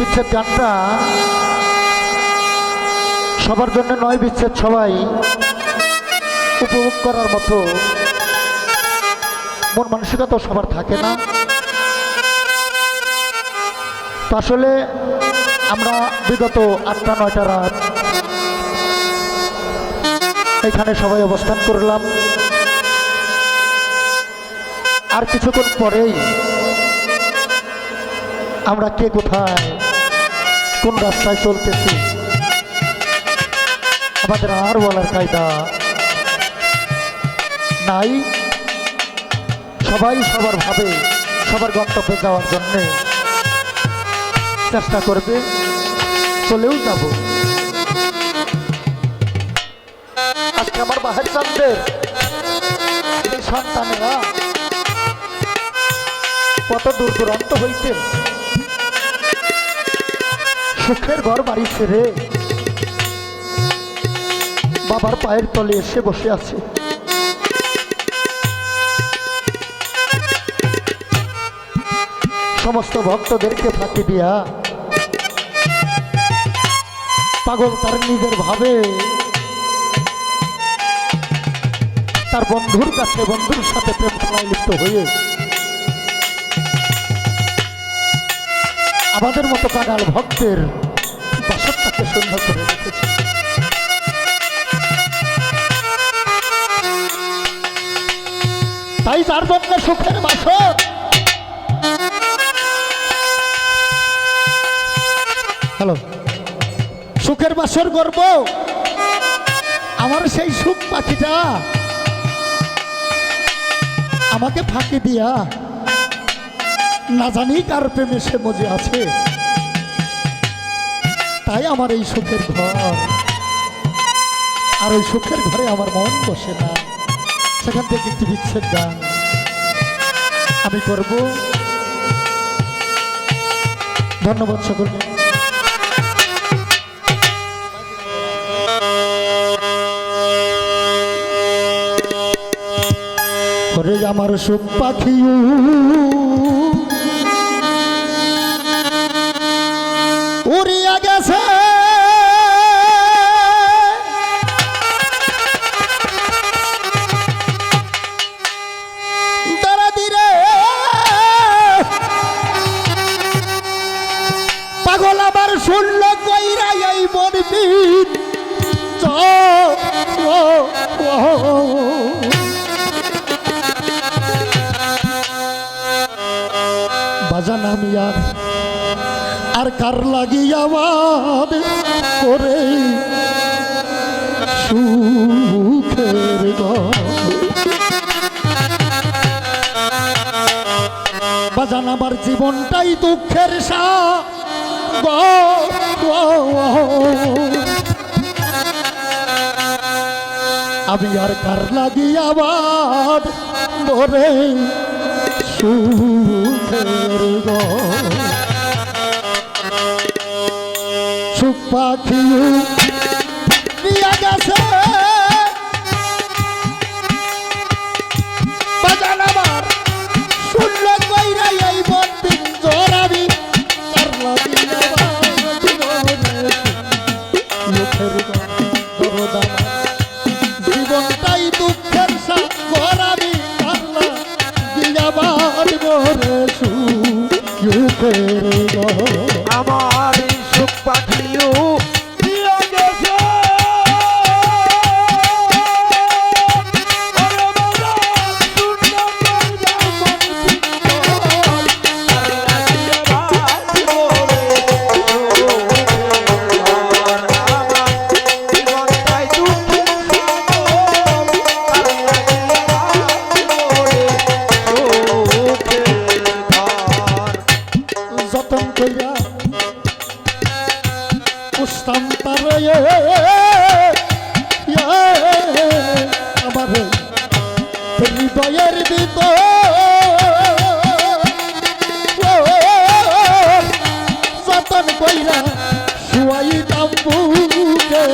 বিচ্ছেদ গানটা সবার জন্য নয় বিচ্ছেদ, সবাই উপভোগ করার মতো। মন মানসিকতা সবার থাকে না। তো আসলে আমরা বিগত আটটা, নয়টা রাত এখানে সবাই অবস্থান করলাম। আর কিছুক্ষণ পরেই আমরা কে কোথায়? কোন রাস্তায় চলতেছি? আমাদের আর বলার কায়দা নাই। সবাই সবার ভাবে, সবার গন্তব্যে যাওয়ার জন্যে চেষ্টা করবে, চলেও যাব। আজকে আমার বাহার চান্দের সন্তানেরা কত দূর দূরান্ত হইতে সুখের ঘর বাড়ি ছেড়ে বাবার পায়ের তলে এসে বসে আছে। সমস্ত ভক্তদেরকে ফাঁকি দিয়া পাগল তার নিজের ভাবে। তার বন্ধুর কাছে বন্ধুর সাথে প্রেম খেলায় লিপ্ত হয়ে আমাদের মতো কাঙাল ভক্তের সুন্দর করে রেখেছে। তাই যার জন্য সুখের বাসর। হ্যালো, সুখের বাসর করব। আমার সেই সুখ পাখিটা আমাকে ফাঁকি দিয়া না জানি কার প্রেমে সে মজে আছে। তাই আমার এই সুখের ঘর। আর ওই সুখের ঘরে আমার মন বসে না। সেখান থেকে একটি বিচ্ছেদ গান আমি করব। ধন্যবাদ সকলকে। আমার সুখ পাখি আর কার লাগি আমার করে। বাজান আমার জীবনটাই দুঃখের আমি আর কার লাগি আবার মরে সুখের ঘর। সুখ কইরা শুয়াইতাম বুকে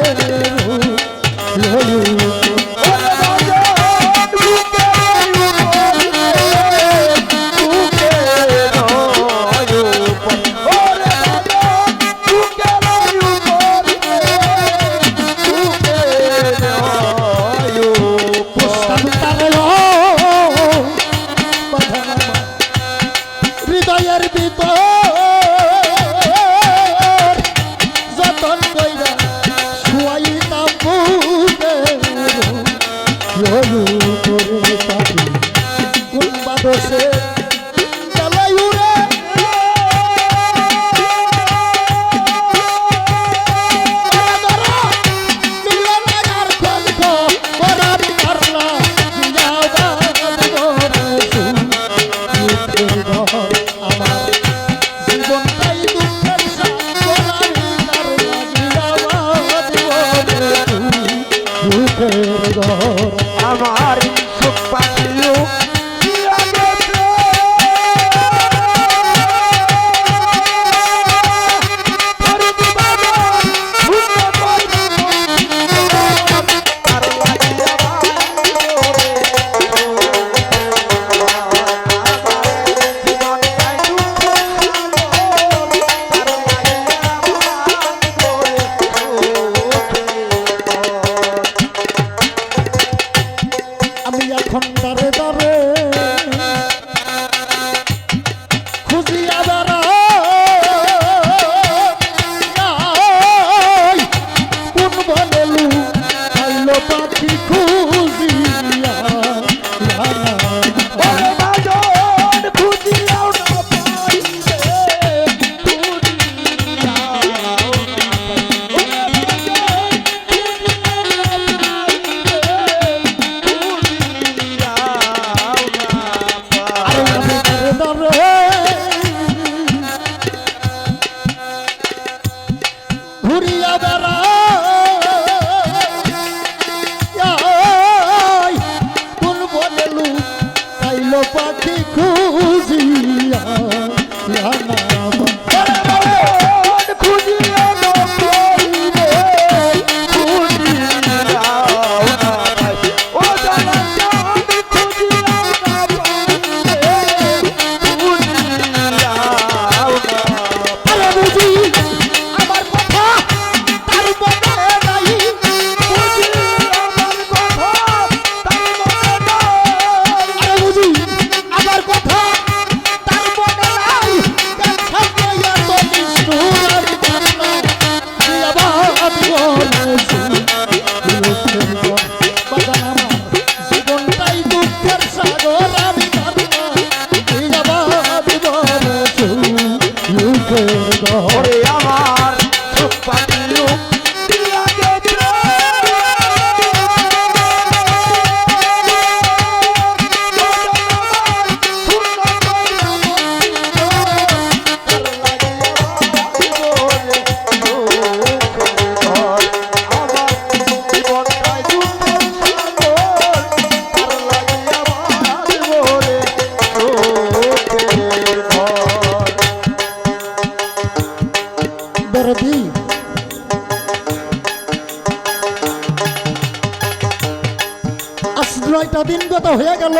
হয়ে গেল।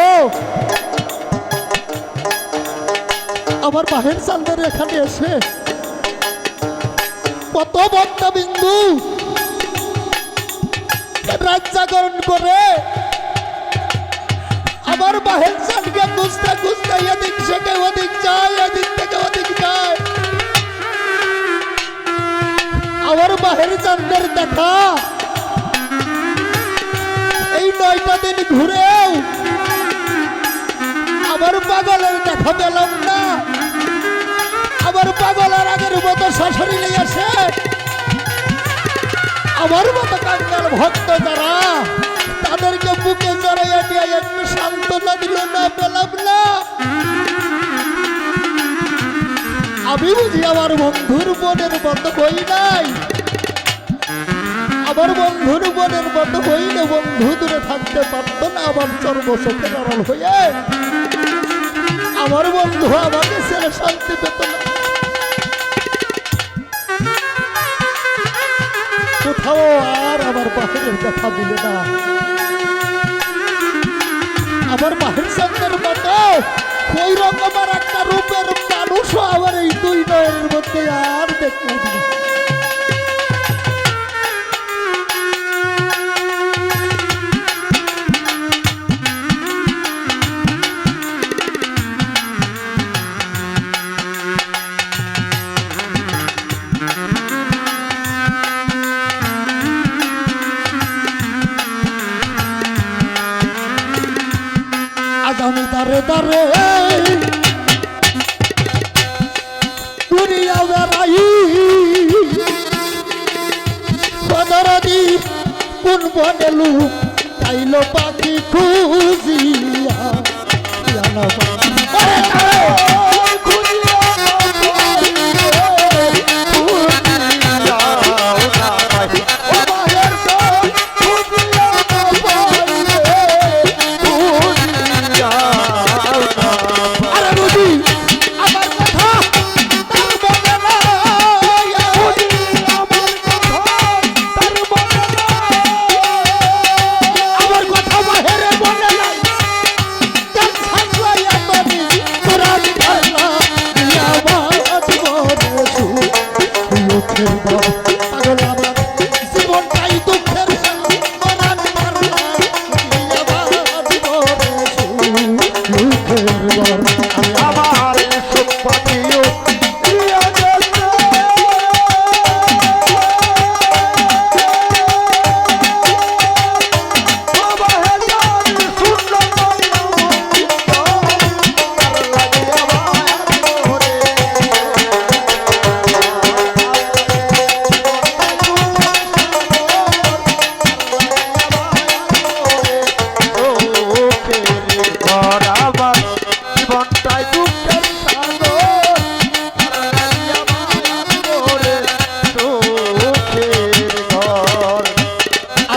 আমার বাহের চালদের এখানে এসে কত বক্তা বিন্দু রাজ্যাকরণ করে। আমার বাহের চালকে শাশুড়ি নিয়ে আসে আমার মতো কাঙ্গাল ভক্ত যারা, তাদেরকে বুকে জড়াইয়া দিয়ে একটু সান্ত্বনা দিল না, পেলাম না। আমি বুঝি আমার বন্ধুর বোনের মতো বই নাই। আমার বন্ধুর বোনের মতো হইলে বন্ধু দূরে থাকতে পারত না আমার চর্মচোখের আড়াল হয়ে। আমার বন্ধু আমাকে ছেড়ে শান্তি পেত না। কোথাও আর আমার বাহিরের কথা দিলে না। আমার বাহির সঙ্গের মতো ওই রকমের একটা রূপের মানুষও আমার এই দুই নয়ের মধ্যে আর দেখতে কোন বনেলু তাইল পাখি খুঁজিয়া জানা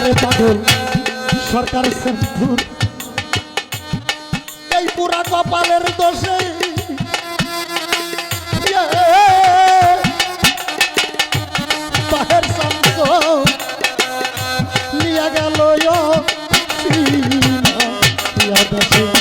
সরকার পাগল সরকার সেন্থুর এই পুরা কপালের দোষে। ইয়ে। বাহের শান্ত নিয়ে গেল দোষে